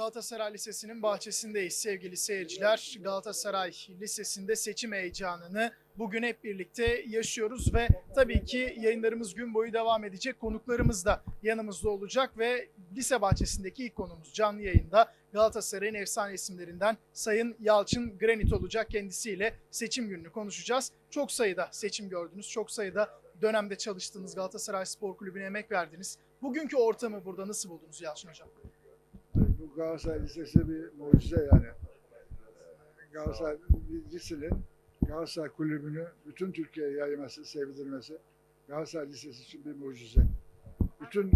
Galatasaray Lisesi'nin bahçesindeyiz sevgili seyirciler. Galatasaray Lisesi'nde seçim heyecanını bugün hep birlikte yaşıyoruz ve tabii ki yayınlarımız gün boyu devam edecek. Konuklarımız da yanımızda olacak ve lise bahçesindeki ilk konumuz canlı yayında Galatasaray'ın efsane isimlerinden Sayın Yalçın Granit olacak. Kendisiyle seçim gününü konuşacağız. Çok sayıda seçim gördünüz, çok sayıda dönemde çalıştınız, Galatasaray Spor Kulübü'ne emek verdiniz. Bugünkü ortamı burada nasıl buldunuz Yalçın Hocam? Bu Galatasaray Lisesi bir mucize yani. Galatasaray Lisesi'nin Galatasaray Kulübü'nü bütün Türkiye'ye yayması, sevdirmesi Galatasaray Lisesi için bir mucize. Bütün e,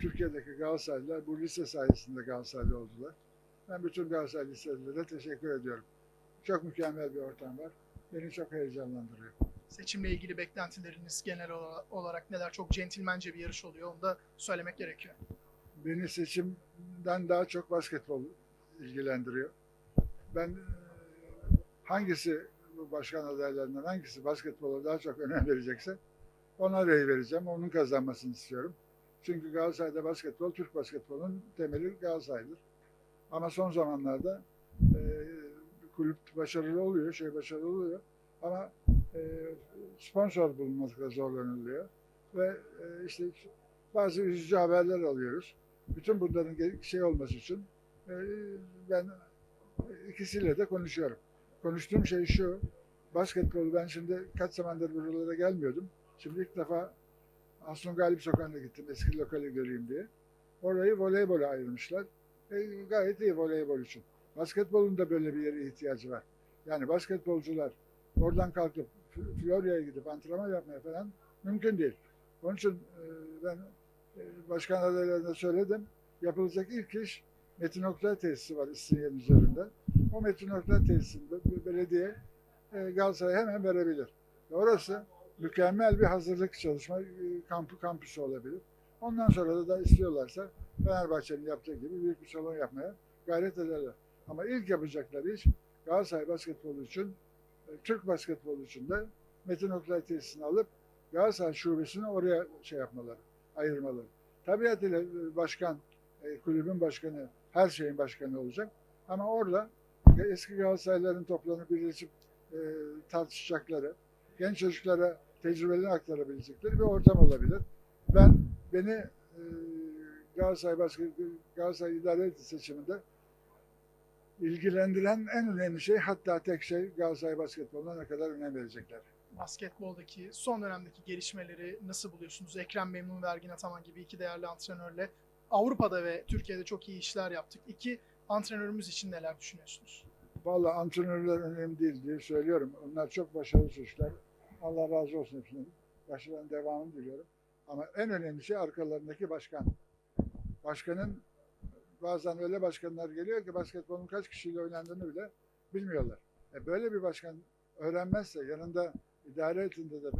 Türkiye'deki Galatasaraylılar bu lise sayesinde Galatasaraylı oldular. Ben bütün Galatasaray Liselilere teşekkür ediyorum. Çok mükemmel bir ortam var. Beni çok heyecanlandırıyor. Seçimle ilgili beklentileriniz genel ola- olarak neler? Çok centilmence bir yarış oluyor. Onu da söylemek gerekiyor. Beni seçimden daha çok basketbol ilgilendiriyor. Ben e, hangisi bu başkan adaylarından hangisi basketbola daha çok önem verecekse ona rey vereceğim. Onun kazanmasını istiyorum. Çünkü Galatasaray'da basketbol, Türk basketbolunun temeli Galatasaray'dır. Ama son zamanlarda e, kulüp başarılı oluyor, şey başarılı oluyor. Ama e, sponsor bulunmakta zorlanılıyor. Ve e, işte bazı üzücü haberler alıyoruz. Bütün bunların şey olması için e, ben ikisiyle de konuşuyorum. Konuştuğum şey şu, basketbolu ben şimdi kaç zamandır buralara gelmiyordum. Şimdi ilk defa Aslan Galip Sokağı'na gittim eski lokali göreyim diye. Orayı voleybola ayırmışlar. E, gayet iyi voleybol için. Basketbolun da böyle bir yere ihtiyacı var. Yani basketbolcular oradan kalkıp Florya'ya gidip antrenman yapmaya falan mümkün değil. Onun için e, ben başkan adaylarına söyledim. Yapılacak ilk iş Metin Oktay tesisi var İstinye'nin üzerinde. O Metin Oktay tesisinde belediye e, Galatasaray hemen verebilir. Ve orası mükemmel bir hazırlık çalışma e, kampı kampüsü olabilir. Ondan sonra da, da istiyorlarsa Fenerbahçe'nin yaptığı gibi büyük bir salon yapmaya gayret ederler. Ama ilk yapacakları iş Galatasaray basketbolu için, e, Türk basketbolu için de Metin Oktay tesisini alıp Galatasaray şubesini oraya şey yapmaları, ayırmaları. Tabiatıyla e, başkan, e, kulübün başkanı, her şeyin başkanı olacak. Ama orada eski Galatasaraylıların toplanıp birleşip e, tartışacakları, genç çocuklara tecrübelerini aktarabilecekleri bir ortam olabilir. Ben beni e, Galatasaray Başkanı, Galatasaray İdare seçiminde ilgilendiren en önemli şey hatta tek şey Galatasaray basketboluna ne kadar önem verecekler. Basketboldaki son dönemdeki gelişmeleri nasıl buluyorsunuz? Ekrem Memnun ve Ergin Ataman gibi iki değerli antrenörle Avrupa'da ve Türkiye'de çok iyi işler yaptık. İki antrenörümüz için neler düşünüyorsunuz? Vallahi antrenörler önemli değil diye söylüyorum. Onlar çok başarılı çocuklar. Allah razı olsun hepsinin. Başarıların devamını diliyorum. Ama en önemli şey arkalarındaki başkan. Başkanın bazen öyle başkanlar geliyor ki basketbolun kaç kişiyle oynandığını bile bilmiyorlar. E böyle bir başkan öğrenmezse, yanında idare heyetinde de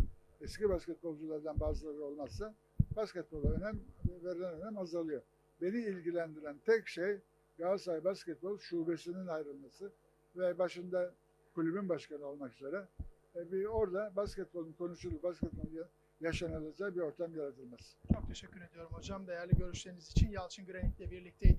eski basketbolculardan bazıları olmazsa basketbola önem, verilen önem azalıyor. Beni ilgilendiren tek şey Galatasaray Basketbol Şubesi'nin ayrılması ve başında kulübün başkanı olmak üzere e, bir orada basketbolun konuşulur, basketbolun ya- yaşanılacağı bir ortam yaratılması. Çok teşekkür ediyorum hocam. Değerli görüşleriniz için Yalçın Granit'le birlikteydik.